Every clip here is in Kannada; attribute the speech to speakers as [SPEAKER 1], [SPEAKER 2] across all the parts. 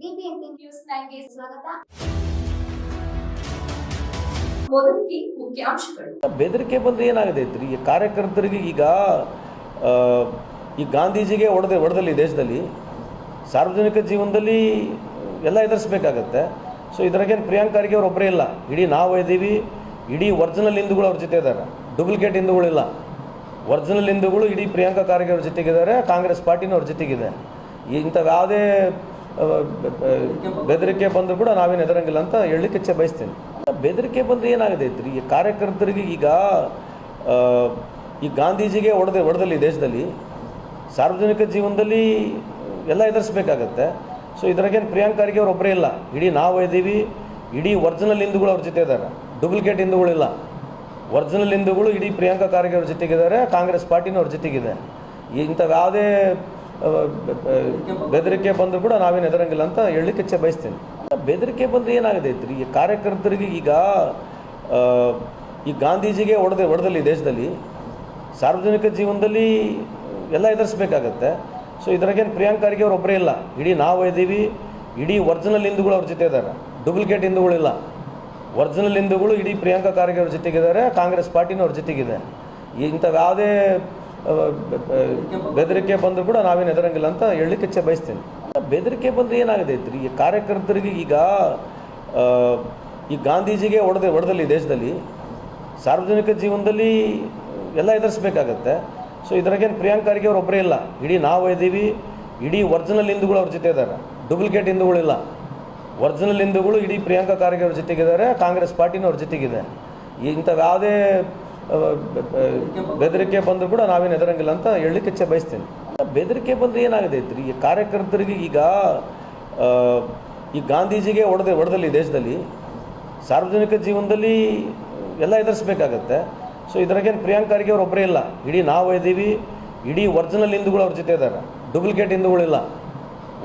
[SPEAKER 1] ನ್ಯೂಸ್ ಸ್ವಾಗತ.
[SPEAKER 2] ಬೆದರಿಕೆ ಬಂದ್ರೆ ಏನಾಗದೈತ್ರಿ ಈ ಕಾರ್ಯಕರ್ತರಿಗೆ ಈಗ ಈ ಗಾಂಧೀಜಿಗೆ ಹೊಡೆದ ಹೊಡೆದಲ್ಲಿ ದೇಶದಲ್ಲಿ ಸಾರ್ವಜನಿಕ ಜೀವನದಲ್ಲಿ ಎಲ್ಲ ಎದುರಿಸ್ಬೇಕಾಗತ್ತೆ. ಸೊ ಇದ್ರಾಗೇನು ಪ್ರಿಯಾಂಕಾರಿಗೆ ಅವ್ರು ಒಬ್ಬರೇ ಇಲ್ಲ. ಇಡೀ ನಾವು ಇದ್ದೀವಿ. ಇಡೀ ಒರಿಜಿನಲ್ ಹಿಂದೂಗಳು ಅವ್ರ ಜೊತೆ ಇದ್ದಾರೆ. ಡೂಪ್ಲಿಕೇಟ್ ಹಿಂದೂಗಳಿಲ್ಲ ಒರಿಜಿನಲ್ ಹಿಂದೂಗಳು ಇಡೀ ಪ್ರಿಯಾಂಕಾ ಖಾರ್ಗೆ ಅವ್ರ ಜೊತೆಗಿದ್ದಾರೆ. ಕಾಂಗ್ರೆಸ್ ಪಾರ್ಟಿನೂ ಅವ್ರ ಜೊತೆಗಿದೆ. ಇಂಥವು ಯಾವುದೇ ಬೆದರಿಕೆ ಬಂದರೂ ಕೂಡ ನಾವೇನು ಎದುರಂಗಿಲ್ಲ ಅಂತ ಹೇಳಲಿಕ್ಕೆ ಬಯಸ್ತೀನಿ. ಬೆದರಿಕೆ ಬಂದರೆ ಏನಾಗದೈತ್ರಿ ಈ ಕಾರ್ಯಕರ್ತರಿಗೆ ಈಗ ಈ ಗಾಂಧೀಜಿಗೆ ಒಡೆದ, ಒಡೆದಲ್ಲಿ ದೇಶದಲ್ಲಿ ಸಾರ್ವಜನಿಕ ಜೀವನದಲ್ಲಿ ಎಲ್ಲ ಎದುರಿಸ್ಬೇಕಾಗತ್ತೆ ಸೊ ಇದ್ರಾಗೇನು ಪ್ರಿಯಾಂಕಾರಿಗೆ ಅವ್ರು ಒಬ್ಬರೇ ಇಲ್ಲ. ಇಡೀ ನಾವು ಇದ್ದೀವಿ, ಇಡೀ ಒರಿಜಿನಲ್ ಹಿಂದೂಗಳು ಅವ್ರ ಜೊತೆ ಇದ್ದಾರೆ. ಡೂಪ್ಲಿಕೇಟ್ ಹಿಂದೂಗಳಿಲ್ಲ ಒರಿಜಿನಲ್ ಹಿಂದೂಗಳು ಇಡೀ ಪ್ರಿಯಾಂಕಾ ಖರ್ಗೆ ಅವ್ರ ಜೊತೆಗಿದ್ದಾರೆ, ಕಾಂಗ್ರೆಸ್ ಪಾರ್ಟಿನೂ ಅವ್ರ ಜೊತೆಗಿದೆ ಇಂಥ ಯಾವುದೇ ಬೆದರಿಕೆ ಬಂದರೂ ಕೂಡ ನಾವೇನು ಹೆದರಂಗಿಲ್ಲ ಅಂತ ಹೇಳಲಿಕ್ಕೆ ಇಚ್ಛೆ ಬಯಸ್ತೀನಿ. ಬೆದರಿಕೆ ಬಂದ್ರೆ ಇತ್ತು ಈ ಕಾರ್ಯಕರ್ತರಿಗೆ ಈಗ ಈ ಗಾಂಧೀಜಿಗೆ ಹೊಡೆದ ಒಡೆದಲ್ಲಿ ದೇಶದಲ್ಲಿ ಸಾರ್ವಜನಿಕ ಜೀವನದಲ್ಲಿ ಎಲ್ಲ ಎದುರಿಸ್ಬೇಕಾಗತ್ತೆ. ಸೊ ಇದ್ರಾಗೇನು ಪ್ರಿಯಾಂಕಾರಿಗೆ ಅವ್ರು ಒಬ್ಬರೇ ಇಲ್ಲ. ಇಡೀ ನಾವು ಇದ್ದೀವಿ. ಇಡೀ ಒರಿಜಿನಲ್ ಹಿಂದೂಗಳು ಅವ್ರ ಜೊತೆ ಇದ್ದಾರೆ. ಡೂಪ್ಲಿಕೇಟ್ ಹಿಂದೂಗಳಿಲ್ಲ ಒರಿಜಿನಲ್ ಹಿಂದೂಗಳು ಇಡೀ ಪ್ರಿಯಾಂಕಾ ಖಾರ್ಗೆ ಅವ್ರ ಜೊತೆಗಿದ್ದಾರೆ, ಕಾಂಗ್ರೆಸ್ ಪಾರ್ಟಿನೂ ಅವ್ರ ಜೊತೆಗಿದೆ. ಇಂಥವು ಯಾವುದೇ ಬೆದರಿಕೆ ಬಂದರೂ ಕೂಡ ನಾವೇನು ಹೆದರಂಗಿಲ್ಲ ಅಂತ ಹೇಳಲಿಕ್ಕೆ ಬಯಸ್ತೀನಿ. ಬೆದರಿಕೆ ಬಂದ್ರೆ ಏನಾಗದೈತ್ರಿ ಈ ಕಾರ್ಯಕರ್ತರಿಗೆ ಈಗ ಈ ಗಾಂಧೀಜಿಗೆ ಹೊಡೆದ ಒಡೆದಲ್ಲಿ ದೇಶದಲ್ಲಿ ಸಾರ್ವಜನಿಕ ಜೀವನದಲ್ಲಿ ಎಲ್ಲ ಎದುರಿಸ್ಬೇಕಾಗತ್ತೆ ಸೊ ಇದ್ರಾಗೇನು ಪ್ರಿಯಾಂಕಾರಿಗೆ ಅವ್ರು ಒಬ್ಬರೇ ಇಲ್ಲ. ಇಡೀ ನಾವು ಇದ್ದೀವಿ, ಇಡೀ ಒರಿಜಿನಲ್ ಹಿಂದೂಗಳು ಅವ್ರ ಜೊತೆ ಇದ್ದಾರೆ. ಡೂಪ್ಲಿಕೇಟ್ ಹಿಂದೂಗಳಿಲ್ಲ ಒರಿಜಿನಲ್ ಹಿಂದೂಗಳು ಇಡೀ ಪ್ರಿಯಾಂಕಾ ಖಾರ್ಗೆ ಅವ್ರ ಜೊತೆಗಿದ್ದಾರೆ, ಕಾಂಗ್ರೆಸ್ ಪಾರ್ಟಿನೂ ಅವ್ರ ಜೊತೆಗಿದೆ. ಇಂಥವು ಯಾವುದೇ ಬೆದರಿಕೆ ಬಂದರೂ ಕೂಡ ನಾವೇನು ಹೆದರಂಗಿಲ್ಲ ಅಂತ ಹೇಳಲಿಕ್ಕೆ ಇಚ್ಛೆ ಬಯಸ್ತೀನಿ. ಬೆದರಿಕೆ ಬಂದ್ರೆ ಏನಾಗದೈತ್ರಿ ಈ ಕಾರ್ಯಕರ್ತರಿಗೆ ಈಗ ಈ ಗಾಂಧೀಜಿಗೆ ಒಡೆದ, ಒಡೆದಲ್ಲಿ, ದೇಶದಲ್ಲಿ ಸಾರ್ವಜನಿಕ ಜೀವನದಲ್ಲಿ ಎಲ್ಲ ಎದುರಿಸ್ಬೇಕಾಗತ್ತೆ ಸೊ ಇದ್ರಾಗೇನು ಪ್ರಿಯಾಂಕಾರಿಗೆ ಅವ್ರು ಒಬ್ಬರೇ ಇಲ್ಲ. ಇಡೀ ನಾವು ಇದ್ದೀವಿ. ಇಡೀ ಒರಿಜಿನಲ್ ಹಿಂದೂಗಳು ಅವ್ರ ಜೊತೆ ಇದ್ದಾರೆ. ಡೂಪ್ಲಿಕೇಟ್ ಹಿಂದೂಗಳಿಲ್ಲ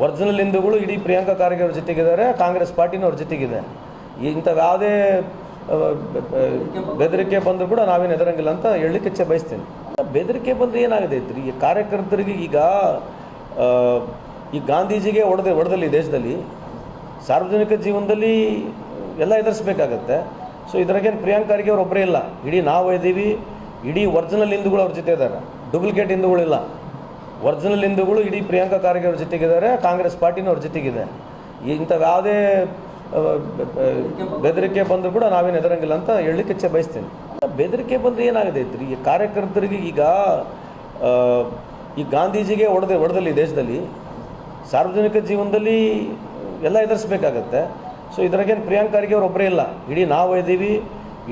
[SPEAKER 2] ಒರಿಜಿನಲ್ ಹಿಂದೂಗಳು ಇಡೀ ಪ್ರಿಯಾಂಕಾ ಖಾರ್ಗೆ ಅವ್ರ ಜೊತೆಗಿದ್ದಾರೆ, ಕಾಂಗ್ರೆಸ್ ಪಾರ್ಟಿನೂ ಅವ್ರ ಜೊತೆಗಿದೆ. ಇಂಥವು ಯಾವುದೇ ಬೆದರಿಕೆ ಬಂದರೂ ಕೂಡ ನಾವೇನು ಹೆದರಂಗಿಲ್ಲ ಅಂತ ಹೇಳಲಿಕ್ಕೆ ಇಚ್ಛೆ ಬಯಸ್ತೀನಿ. ಬೆದರಿಕೆ ಬಂದ್ರೆ ಇತ್ತು ಈ ಕಾರ್ಯಕರ್ತರಿಗೆ ಈಗ ಈ ಗಾಂಧೀಜಿಗೆ ಒಡೆದ, ಒಡೆದಲ್ಲಿ ದೇಶದಲ್ಲಿ ಸಾರ್ವಜನಿಕ ಜೀವನದಲ್ಲಿ ಎಲ್ಲ ಎದುರಿಸ್ಬೇಕಾಗತ್ತೆ. ಸೊ ಇದ್ರಾಗೇನು ಪ್ರಿಯಾಂಕಾರಿಗೆ ಅವ್ರು ಒಬ್ಬರೇ ಇಲ್ಲ. ಇಡೀ ನಾವು ಇದ್ದೀವಿ. ಇಡೀ ಒರಿಜಿನಲ್ ಹಿಂದೂಗಳು ಅವ್ರ ಜೊತೆ ಇದ್ದಾರೆ. ಡೂಪ್ಲಿಕೇಟ್ ಹಿಂದೂಗಳಿಲ್ಲ ಒರಿಜಿನಲ್ ಹಿಂದೂಗಳು ಇಡೀ ಪ್ರಿಯಾಂಕಾ ಖಾರ್ಗೆ ಅವ್ರ ಜೊತೆಗಿದ್ದಾರೆ. ಕಾಂಗ್ರೆಸ್ ಪಾರ್ಟಿನೂ ಅವ್ರ ಜೊತೆಗಿದೆ ಇಂಥವು ಯಾವುದೇ ಬೆದರಿಕೆ ಬಂದರೂ ಕೂಡ ನಾವೇನು ಎದುರಂಗಿಲ್ಲ ಅಂತ ಹೇಳಲಿಕ್ಕೆ ಬಯಸ್ತೀನಿ. ಬೆದರಿಕೆ ಬಂದ್ರೆ ಏನಾಗದೈತ್ರಿ ಈ ಕಾರ್ಯಕರ್ತರಿಗೆ ಈಗ ಈ ಗಾಂಧೀಜಿಗೆ ಒಡೆದ, ಒಡೆದಲ್ಲಿ ದೇಶದಲ್ಲಿ ಸಾರ್ವಜನಿಕ ಜೀವನದಲ್ಲಿ ಎಲ್ಲ ಎದುರಿಸ್ಬೇಕಾಗತ್ತೆ ಸೊ ಇದ್ರಾಗೇನು ಪ್ರಿಯಾಂಕಾರಿಗೆ ಅವ್ರು ಒಬ್ಬರೇ ಇಲ್ಲ. ಇಡೀ ನಾವು ಇದ್ದೀವಿ,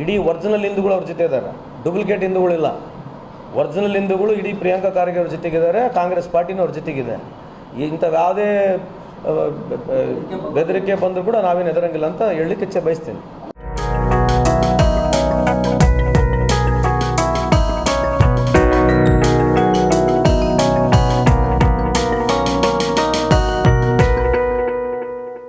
[SPEAKER 2] ಇಡೀ ಒರಿಜಿನಲ್ ಹಿಂದೂಗಳು ಅವ್ರ ಜೊತೆ ಇದ್ದಾರೆ. ಡೂಪ್ಲಿಕೇಟ್ ಹಿಂದೂಗಳಿಲ್ಲ ಒರಿಜಿನಲ್ ಹಿಂದೂಗಳು ಇಡೀ ಪ್ರಿಯಾಂಕಾ ಖರ್ಗೆ ಅವ್ರ ಜೊತೆಗಿದ್ದಾರೆ, ಕಾಂಗ್ರೆಸ್ ಪಾರ್ಟಿನೂ ಅವ್ರ ಜೊತೆಗಿದೆ ಇಂಥ ಯಾವುದೇ ಬೆದರಿಕೆ ಬಂದರೂ ಕೂಡ ನಾವೇನು ಹೆದರಂಗಿಲ್ಲ ಅಂತ ಹೇಳಲಿಕ್ಕೆ ಇಚ್ಛೆ ಬಯಸ್ತೀನಿ.